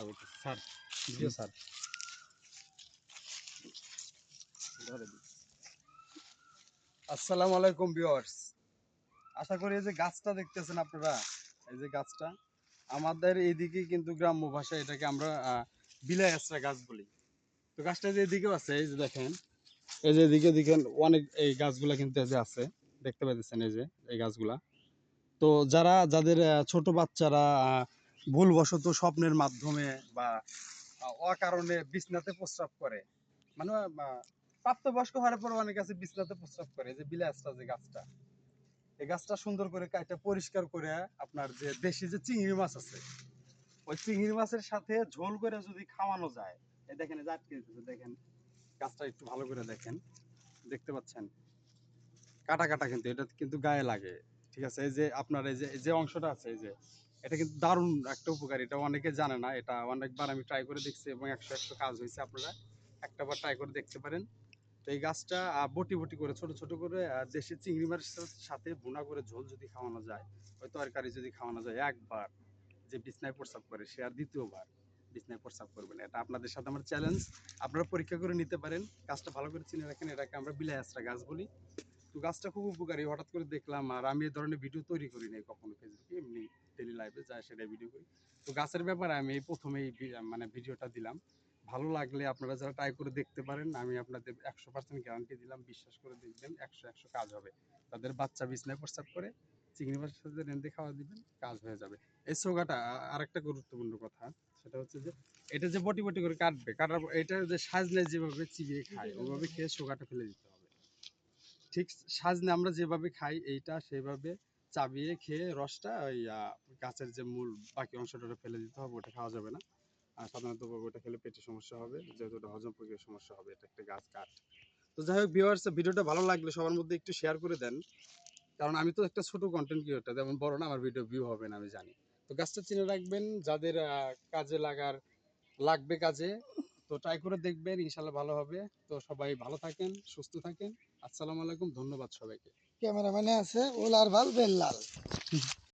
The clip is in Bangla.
Sir sir. আসসালামু আলাইকুম ভিউয়ার্স। আশা করি এই যে গাছটা দেখতেছেন আপনারা এই যে গাছটা আমাদের এইদিকে কিন্তু গ্রাম্য ভাষায় এটাকে আমরা বিলাই আশ্রা গাছ বলি। তো গাছটা যে এদিকেও আছে এই যে দেখেন এই যে এদিকে দেখেন অনেক এই গাছগুলা কিন্তু এই যে আছে দেখতে পাইতেছেন এই যে এই গাছগুলা। তো যারা যাদের ছোট বাচ্চারা ভুলবশত স্বপ্নের মাধ্যমে বা অকারণে বিছনাতে প্রস্রাব করে। মানে প্রাপ্তবয়স্ক হওয়ার পর অনেক আছে বিছনাতে প্রস্রাব করে, যে বিলাসটা, যে গাছটা। এই গাছটা সুন্দর করে কাইটা পরিষ্কার করে আপনার যে দেশি যে চিংড়ি মাছ আছে, ওই চিংড়ি মাছের সাথে ঝোল করে যদি খাওয়ানো যায়, এই দেখেন আটকে দিতেছে, দেখেন, গাছটা একটু ভালো করে দেখেন, দেখতে পাচ্ছেন? কাটা কাটা কিন্তু, এটা কিন্তু গায়ে লাগে, ঠিক আছে? এই যে আপনার, এই যে যে অংশটা আছে, এই যে এটা কিন্তু দারুণ একটা উপকার, এটা অনেকে জানে না, এটা অনেকবার আমি ট্রাই করে দেখছি এবং একশো একশো কাজ হয়েছে আপনারা একটা বার ট্রাই করে দেখতে পারেন। তো এই গাছটা বটি বটি করে, ছোট ছোট করে দেশি চিংড়ি মাছের সাথে ভুনা করে ঝোল যদি খাওয়ানো যায়, ওই তরকারি যদি খাওয়ানো যায় একবার, যে বিছনায় প্রস্রাব করে, সে আর দ্বিতীয়বার বিছনায় প্রস্রাব করবে না। এটা আপনাদের সাথে আমার চ্যালেঞ্জ আপনারা পরীক্ষা করে নিতে পারেন। গাছটা ভালো করে চিনে রাখেন, এটাকে আমরা বিলাই আশ্রা গাছ বলি। তো গাছটা খুব উপকারী, হঠাৎ করে দেখলাম, আর আমি এই ধরনের ভিডিও তৈরি করি নাই কখনো ফেসবুকে এমনি। লাইফে যায়, সেটাই ভিডিও করি। তো গাছের ব্যাপারে আমি এই প্রথমেই মানে ভিডিওটা দিলাম। ভালো লাগলে আপনারা যারা ট্রাই করে দেখতে পারেন, আমি আপনাদের একশো পার্সেন্ট গ্যারান্টি দিলাম, বিশ্বাস করে দেখবেন একশো একশো কাজ হবে। তাদের বাচ্চা বিছনায় প্রস্রাব করে চিংড়ি মাছের সাথে রেঁধে খাওয়া দিবেন, কাজ হয়ে যাবে। এই সোগাটা আরেকটা গুরুত্বপূর্ণ কথা, সেটা হচ্ছে যে, এটা যে বটি বটি করে কাটবে, কাটার এটা যে সাজনে যেভাবে চিবিয়ে খায় ওইভাবে খেয়ে সোগাটা ফেলে দিতে হবে। ঠিক সাজনে আমরা যেভাবে খাই, এইটা সেভাবে চাবিয়ে খেয়ে রসটা ওই গাছের যে মূল বাকি অংশটা ফেলে দিতে হবে, ওটা খাওয়া যাবে না। আর সাধারণত ওটা খেলে পেটে সমস্যা হবে, যেহেতু ওটা হজম প্রক্রিয়ার সমস্যা হবে, এটা একটা গাছ কাঠ। তো যাই হোক ভিউয়ার্স ভিডিওটা ভালো লাগলে সবার মধ্যে একটু শেয়ার করে দেন। কারণ আমি তো একটা ছোট কন্টেন্ট ক্রিয়েটার যেমন বড় না, আমার ভিডিও ভিউ হবে না, আমি জানি। তো গাছটা চিনে রাখবেন, যাদের কাজে লাগার, লাগবে কাজে, তো ট্রাই করে দেখবেন ইনশাল্লাহ ভালো হবে। তো সবাই ভালো থাকেন, সুস্থ থাকেন। আসসালামু আলাইকুম, ধন্যবাদ সবাইকে। ক্যামেরাম্যানে আছে ওলার ভালো বেল্লাল।